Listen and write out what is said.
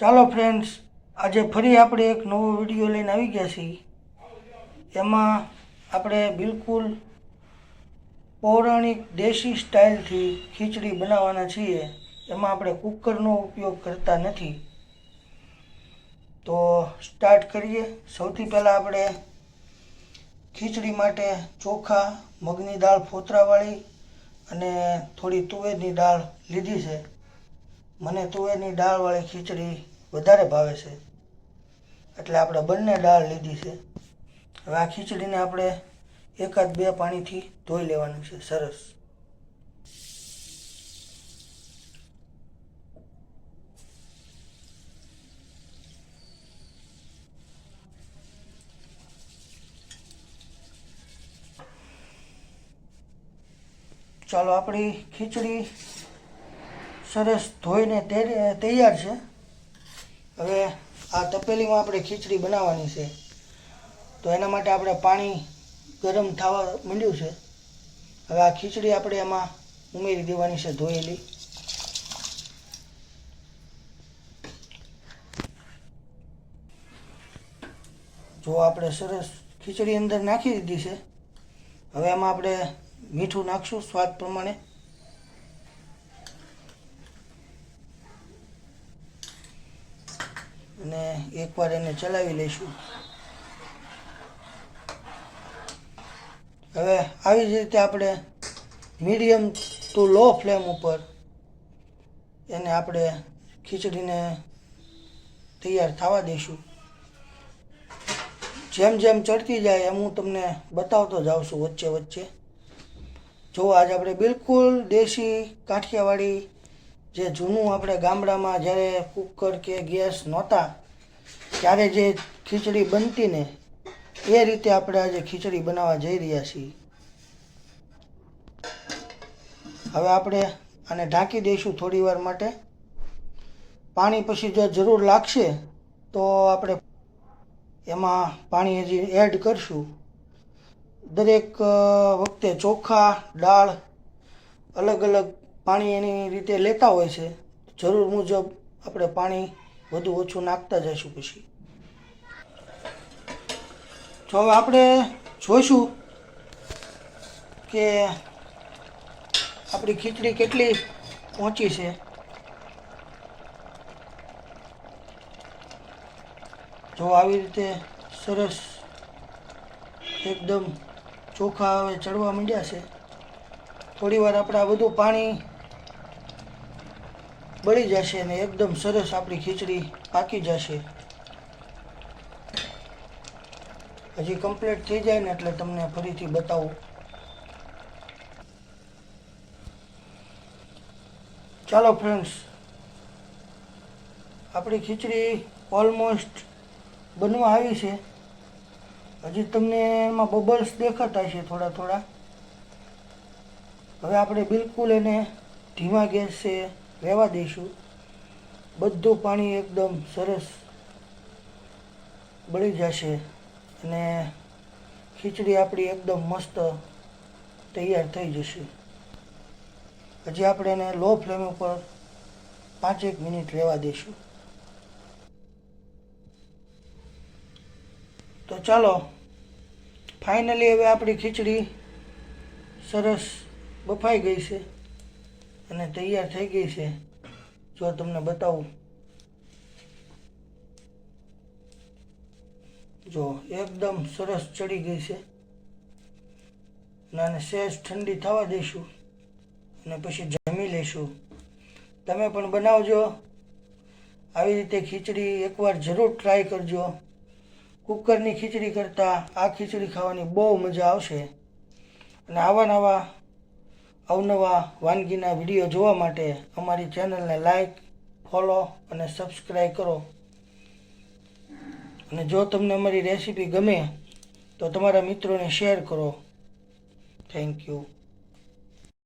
ચાલો ફ્રેન્ડ્સ આજે ફરી આપણે એક નવો વીડિયો લઈને આવી ગયા છીએ. એમાં આપણે બિલકુલ પૌરાણિક દેશી સ્ટાઇલથી ખીચડી બનાવવાના છીએ. એમાં આપણે કુકરનો ઉપયોગ કરતા નથી. તો સ્ટાર્ટ કરીએ. સૌથી પહેલાં આપણે ખીચડી માટે ચોખા, મગની દાળ ફોતરાવાળી અને થોડી તુવેરની દાળ લીધી છે. મને તુવેરની દાળવાળી ખીચડી વધારે ભાવે છે. એટલે આપણે બંને દાળ લીધી છે. હવે આ ખીચડીને આપણે એકાદ બે પાણીથી ધોઈ લેવાનું છે. સરસ. ચાલો આપણી ખીચડી સરસ ધોઈને તૈયાર છે. હવે આ તપેલીમાં આપણે ખીચડી બનાવવાની છે. તો એના માટે આપણે પાણી ગરમ થવા માંડ્યું છે. હવે આ ખીચડી આપણે એમાં ઉમેરી દેવાની છે ધોયેલી. જો આપણે સરસ ખીચડી અંદર નાખી દીધી છે. હવે એમાં આપણે મીઠું નાખશું સ્વાદ પ્રમાણે. અને એકવાર એને ચલાવી લઈશું. હવે આવી જ રીતે આપણે મીડિયમ ટુ લો ફ્લેમ ઉપર એને આપણે ખીચડીને તૈયાર થવા દઈશું. જેમ જેમ ચડતી જાય એમ હું તમને બતાવતો જાઉં છું વચ્ચે વચ્ચે. જો આજ આપણે બિલકુલ દેશી કાઠિયાવાડી જે જૂનું આપણે ગામડામાં જ્યારે કુકર કે ગેસ નહોતા, ત્યારે જે ખીચડી બનતી ને, એ રીતે આપણે આજે ખીચડી બનાવવા જઈ રહ્યા છીએ. હવે આપણે આને ઢાંકી દઈશું થોડી વાર માટે. પાણી પછી જો જરૂર લાગશે, તો આપણે એમાં પાણી હજી એડ કરશું. દરેક વખતે ચોખા, દાળ અલગ અલગ પાણી એની રીતે લેતા હોય છે જરૂર મુજબ આપણે પાણી વધુ ઓછું નાખતા જઈશું પછી. તો હવે આપણે જોઈશું કે આપણી ખીચડી કેટલી પહોંચી છે. જો આવી રીતે સરસ એકદમ ચોખા હવે ચડવા માંડ્યા છે. થોડી વાર આપણે આ બધું પાણી બળી જશે ને એકદમ સરસ આપણી ખીચડી પાકી જશે. હજી કમ્પ્લીટ થઈ જાય ને એટલે તમને ફરીથી બતાવું. ચાલો ફ્રેન્ડ્સ આપણી ખીચડી ઓલમોસ્ટ બનવા આવી છે. હજી તમને એમાં બબલ્સ દેખાતા છે થોડા થોડા. હવે આપણે બિલકુલ એને ધીમા ગેસે રહેવા દઈશું. બધું પાણી એકદમ સરસ બળી જશે અને ખીચડી આપણી એકદમ મસ્ત તૈયાર થઈ જશે. હજી આપણે એને લો ફ્લેમ ઉપર પાંચેક મિનિટ રહેવા દઈશું. તો ચાલો, ફાઇનલી હવે આપણી ખીચડી સરસ બફાઈ ગઈ છે. અને તૈયાર થઈ ગઈ છે. જો તમને બતાવું. જો એકદમ સરસ ચડી ગઈ છે. અને આને સહેજ ઠંડી થવા દઈશું. અને પછી જમી લઈશું. તમે પણ બનાવજો. આવી રીતે ખીચડી એકવાર જરૂર ટ્રાય કરજો. કુકરની ખીચડી કરતાં આ ખીચડી ખાવાની બહુ મજા આવશે. અને આવા નવા અવનવા વાનગીના વીડિયો જોવા માટે અમારી ચેનલને લાઈક ફોલો અને સબસ્ક્રાઈબ કરો. અને જો તમને અમારી રેસીપી ગમે, તો તમારા મિત્રોને શેર કરો. Thank you